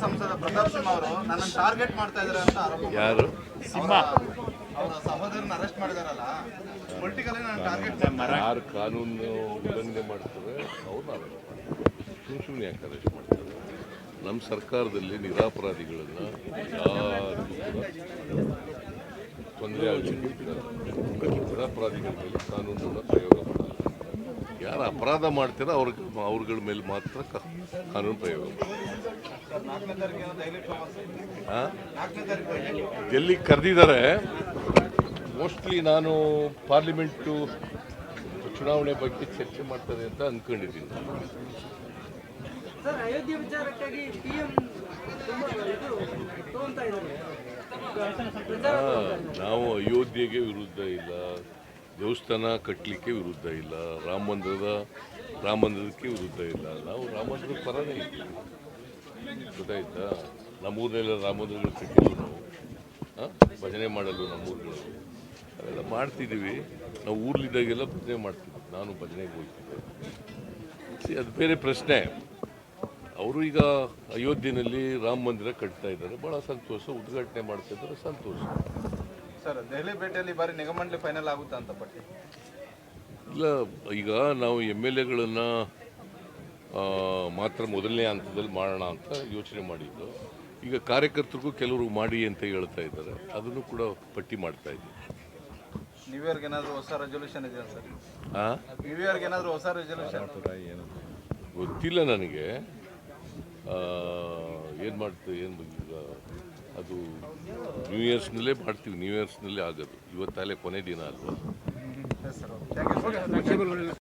ಸಂಸದ ಪ್ರತಾಪ್ ಸಿಂಹ ಅವರು ನನ್ನ ಟಾರ್ಗೆಟ್ ಮಾಡ್ತಾ ಇದ್ದಾರೆ ಅಂತ ಆರೋಪ ಯಾರು? ಸಿಂಹ. ಅವರ ಸಹೋದರನ ಅರೆಸ್ಟ್ ಮಾಡಿದಾರಲ್ಲ ಪೊಲಿಟಿಕಲಿ ನಾನು ಟಾರ್ಗೆಟ್ ಯಾರು ಕಾನೂನು ಉಲ್ಲಂಘನೆ ಮಾಡ್ತಾರೆ ಅವ್ರನ್ನ ಅರೆಸ್ಟ್ ಮಾಡ್ತಾರೆ. ಸುಮ್ಮನೆ ಯಾಕೆ ಅರೆಸ್ಟ್ ಮಾಡ್ತಾರೆ? ನಮ್ಮ ಸರ್ಕಾರದಲ್ಲಿ ನಿರಾಪರಾಧಿಗಳನ್ನು ಯಾರು ತೊಂದರೆ ಆಗಲಿಕ್ಕೆ ನಿರಾಪರಾಧಿಗಳ ಮೇಲೆ ಕಾನೂನನ್ನು ಪ್ರಯೋಗ ಮಾಡಲ್ಲ. ಯಾರು ಅಪರಾಧ ಮಾಡ್ತೀರೋ ಅವ್ರಿಗೆ ಅವ್ರಗಳ ಮೇಲೆ ಮಾತ್ರ ಕಾನೂನು ಪ್ರಯೋಗ ಮಾಡ್ತಾರೆ. ಎಲ್ಲಿ ಕರೆದಿದ್ದಾರೆ. ಮೋಸ್ಟ್ಲಿ ನಾನು ಪಾರ್ಲಿಮೆಂಟು ಚುನಾವಣೆ ಬಗ್ಗೆ ಚರ್ಚೆ ಮಾಡ್ತದೆ ಅಂತ ಅಂದ್ಕೊಂಡಿದ್ದೀನಿ ನಾವು ಅಯೋಧ್ಯೆಗೆ ವಿರುದ್ಧ ಇಲ್ಲ. ದೇವಸ್ಥಾನ ಕಟ್ಟಲಿಕ್ಕೆ ವಿರುದ್ಧ ಇಲ್ಲ. ರಾಮ ಮಂದಿರದ ರಾಮ ಮಂದಿರಕ್ಕೆ ವಿರುದ್ಧ ಇಲ್ಲ. ನಾವು ರಾಮ ಮಂದಿರದ ಪರನೇ ಇದ್ದೀವಿ. ಗೊತ್ತಾಯ್ತಾ? ನಮ್ಮೂರನ್ನೆಲ್ಲ ರಾಮ ರಾಮೋದ್ರಗಳು ಕಟ್ಟಿಲ್ಲ ನಾವು? ಭಜನೆ ಮಾಡಲು ನಮ್ಮೂರುಗಳು. ಅವೆಲ್ಲ ಮಾಡ್ತಿದ್ದೀವಿ. ನಾವು ಊರ್ಲಿದ್ದಾಗೆಲ್ಲ ಭಜನೆ ಮಾಡ್ತಿದ್ವಿ. ನಾನು ಭಜನೆಗೆ ಹೋಗ್ತಿದ್ದೆ. ಅದು ಬೇರೆ ಪ್ರಶ್ನೆ. ಅವರು ಈಗ ಅಯೋಧ್ಯೆಯಲ್ಲಿ ರಾಮ ಮಂದಿರ ಕಟ್ತಾ ಇದ್ದಾರೆ. ಬಹಳ ಸಂತೋಷ. ಉದ್ಘಾಟನೆ ಮಾಡ್ತಾ ಇದ್ದಾರೆ. ಸಂತೋಷ. ಸರ್ ದೆಹಲಿ ಭೇಟಿಯಲ್ಲಿ ಬಾರಿ ನಿಗಮಂಡಳಿ ಫೈನಲ್ ಆಗುತ್ತಾ ಅಂತ ಪಟ್ಟಿ? ಇಲ್ಲ ಈಗ ನಾವು ಎಂ ಎಲ್ ಎಗಳನ್ನು ಮಾತ್ರ ಮೊದಲನೇ ಹಂತದಲ್ಲಿ ಮಾಡೋಣ ಅಂತ ಯೋಚನೆ ಮಾಡಿದ್ದು. ಈಗ ಕಾರ್ಯಕರ್ತರಿಗೂ ಕೆಲವರು ಮಾಡಿ ಅಂತ ಹೇಳ್ತಾ ಇದ್ದಾರೆ. ಅದನ್ನು ಕೂಡ ಪಟ್ಟಿ ಮಾಡ್ತಾ ಇದ್ದೀವಿ ನ್ಯೂ ಇಯರ್ಗೆ ಏನಾದರೂ ಹೊಸ ರೆಸೊಲ್ಯೂಷನ್ ಇದೆಯಾ ಸರ್? ಆ? ನ್ಯೂ ಇಯರ್ಗೆ ಏನಾದರೂ ಹೊಸ ರೆಸೊಲ್ಯೂಷನ್ ಗೊತ್ತಿಲ್ಲ ನನಗೆ. ಏನು ಮಾಡ್ತೀವಿ ಏನು ಈಗ ಅದು ನ್ಯೂ ಇಯರ್ಸ್ನಲ್ಲೇ ಮಾಡ್ತೀವಿ. ನ್ಯೂ ಇಯರ್ಸ್ನಲ್ಲೇ ಆಗೋದು. ಇವತ್ತಲ್ಲೇ ಕೊನೆ ದಿನ ಅಲ್ವಾ? Sir thank you sir